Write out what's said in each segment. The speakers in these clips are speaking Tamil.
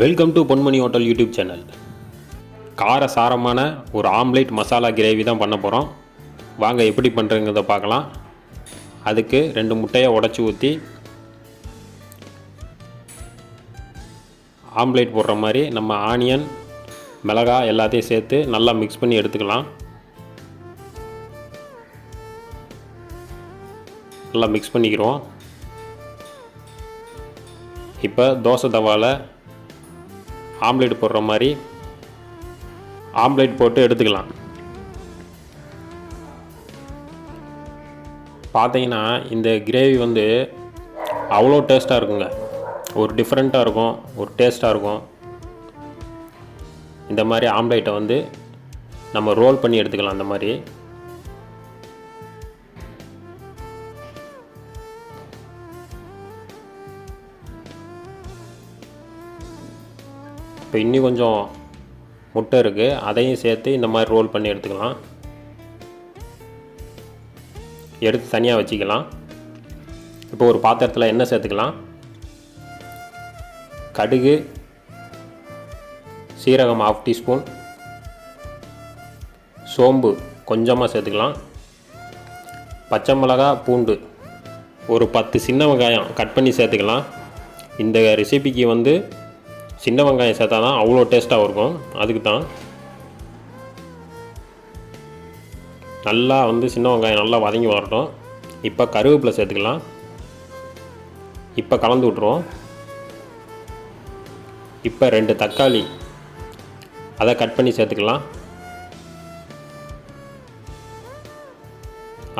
Welcome to Ponmani hotel YouTube channel கார சாரமான ஒரு ஆம்லேட் மசாலா கிரேவி தான் பண்ண போகிறோம் வாங்க எப்படி பண்ணுறங்கிறத பார்க்கலாம். அதுக்கு ரெண்டு முட்டையை உடச்சி ஊற்றி ஆம்லேட் போடுற மாதிரி நம்ம ஆனியன் மிளகாய் எல்லாத்தையும் சேர்த்து நல்லா மிக்ஸ் பண்ணி எடுத்துக்கலாம். நல்லா மிக்ஸ் பண்ணிக்கிறோம். இப்போ தோசை தவாவில் ஆம்லேட் போடுற மாதிரி ஆம்லேட் போட்டு எடுத்துக்கலாம். பார்த்தீங்கன்னா இந்த கிரேவி வந்து அவ்வளோ டேஸ்ட்டாக இருக்குங்க. ஒரு டிஃப்ரெண்ட்டாக இருக்கும் ஒரு டேஸ்ட்டாக இருக்கும். இந்த மாதிரி ஆம்லேட்டை வந்து நம்ம ரோல் பண்ணி எடுத்துக்கலாம் அந்த மாதிரி. இப்போ இன்னும் கொஞ்சம் முட்டை இருக்குது அதையும் சேர்த்து இந்த மாதிரி ரோல் பண்ணி எடுத்துக்கலாம். எடுத்து தனியாக வச்சுக்கலாம். இப்போ ஒரு பாத்திரத்தில் எண்ணெய் சேர்த்துக்கலாம். கடுகு சீரகம் ஆஃப் டீஸ்பூன் சோம்பு கொஞ்சமாக சேர்த்துக்கலாம். பச்சை மிளகா பூண்டு ஒரு பத்து சின்ன வெங்காயம் கட் பண்ணி சேர்த்துக்கலாம். இந்த ரெசிபிக்கு வந்து சின்ன வெங்காயம் சேர்த்தா தான் அவ்வளோ டேஸ்ட்டாக இருக்கும். அதுக்கு தான் நல்லா வந்து சின்ன வெங்காயம் நல்லா வதங்கி வரட்டும். இப்போ கருவேப்பிலை சேர்த்துக்கலாம். இப்போ கலந்து விட்ருவோம் இப்போ ரெண்டு தக்காளி அதை கட் பண்ணி சேர்த்துக்கலாம்.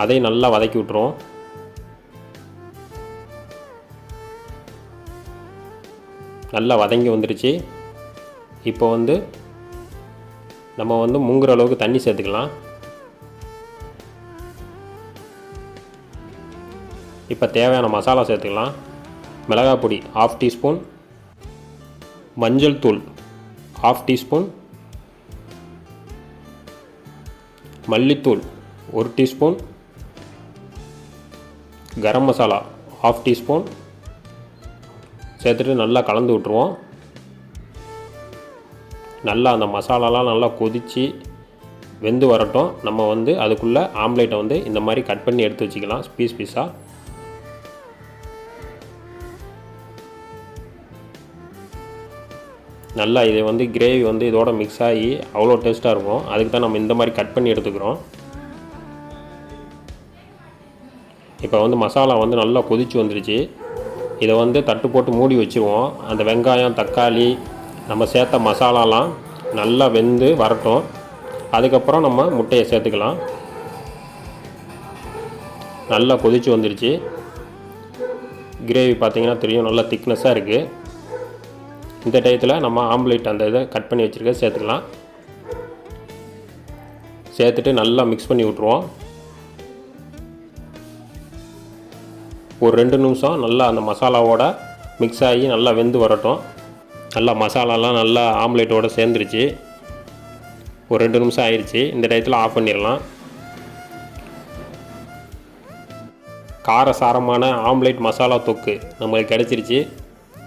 அதையும் நல்லா வதக்கி விட்ருவோம் நல்லா வதங்கி வந்துருச்சு. இப்போ வந்து நம்ம வந்து மூங்குற அளவுக்கு தண்ணி சேர்த்துக்கலாம். இப்போ தேவையான மசாலா சேர்த்துக்கலாம். மிளகாய் பொடி ஆஃப் டீஸ்பூன் மஞ்சள் தூள் ஆஃப் டீஸ்பூன் மல்லித்தூள் ஒரு teaspoon garam masala half teaspoon சேர்த்துட்டு நல்லா கலந்து விட்ருவோம் நல்லா அந்த மசாலாலாம் நல்லா கொதித்து வெந்து வரட்டும். நம்ம வந்து அதுக்குள்ளே ஆம்லேட்டை வந்து இந்த மாதிரி கட் பண்ணி எடுத்து வச்சுக்கலாம். பீஸ் பீஸாக நல்லா இது வந்து கிரேவி வந்து இதோட மிக்ஸ் ஆகி அவ்வளோ டேஸ்ட்டாக இருக்கும். அதுக்கு தான் நம்ம இந்த மாதிரி கட் பண்ணி எடுத்துக்கிறோம். இப்போ வந்து மசாலா வந்து நல்லா கொதிச்சு வந்துருச்சு. இதை வந்து தட்டு போட்டு மூடி வச்சுருவோம். அந்த வெங்காயம் தக்காளி நம்ம சேர்த்த மசாலாலாம் நல்லா வெந்து வரட்டும். அதுக்கப்புறம் நம்ம முட்டையை சேர்த்துக்கலாம். நல்லா கொதிச்சு வந்துருச்சு. கிரேவி பார்த்திங்கன்னா தெரியும் நல்லா திக்னஸாக இருக்குது இந்த டயத்தில் நம்ம ஆம்லேட் அந்த இதை கட் பண்ணி வச்சுருக்க சேர்த்துக்கலாம். சேர்த்துட்டு நல்லா மிக்ஸ் பண்ணி விட்ருவோம் ஒரு ரெண்டு நிமிஷம் நல்லா அந்த மசாலாவோட மிக்ஸ் ஆகி நல்லா வெந்து வரட்டும். நல்லா மசாலாலாம் நல்லா ஆம்லேட்டோடு சேர்ந்துருச்சு. ஒரு ரெண்டு நிமிஷம் ஆயிடுச்சு இந்த டயத்தில் ஆஃப் பண்ணிடலாம். கார சாரமான ஆம்லேட் மசாலா தொக்கு நம்மளுக்கு கிடச்சிருச்சு.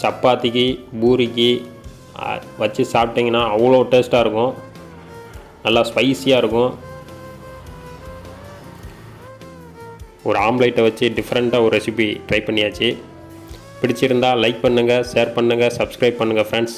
சப்பாத்திக்கு பூரிக்கு வச்சு சாப்பிட்டிங்கன்னா அவ்வளோ டேஸ்ட்டாக இருக்கும். நல்லா ஸ்பைஸியாக இருக்கும். ஒரு ஆம்லேட்டை வச்சு டிஃப்ரெண்ட்டாக ஒரு ரெசிபி ட்ரை பண்ணியாச்சு. பிடிச்சிருந்தால் லைக் பண்ணுங்கள் ஷேர் பண்ணுங்கள் சப்ஸ்கிரைப் பண்ணுங்கள் ஃப்ரெண்ட்ஸ்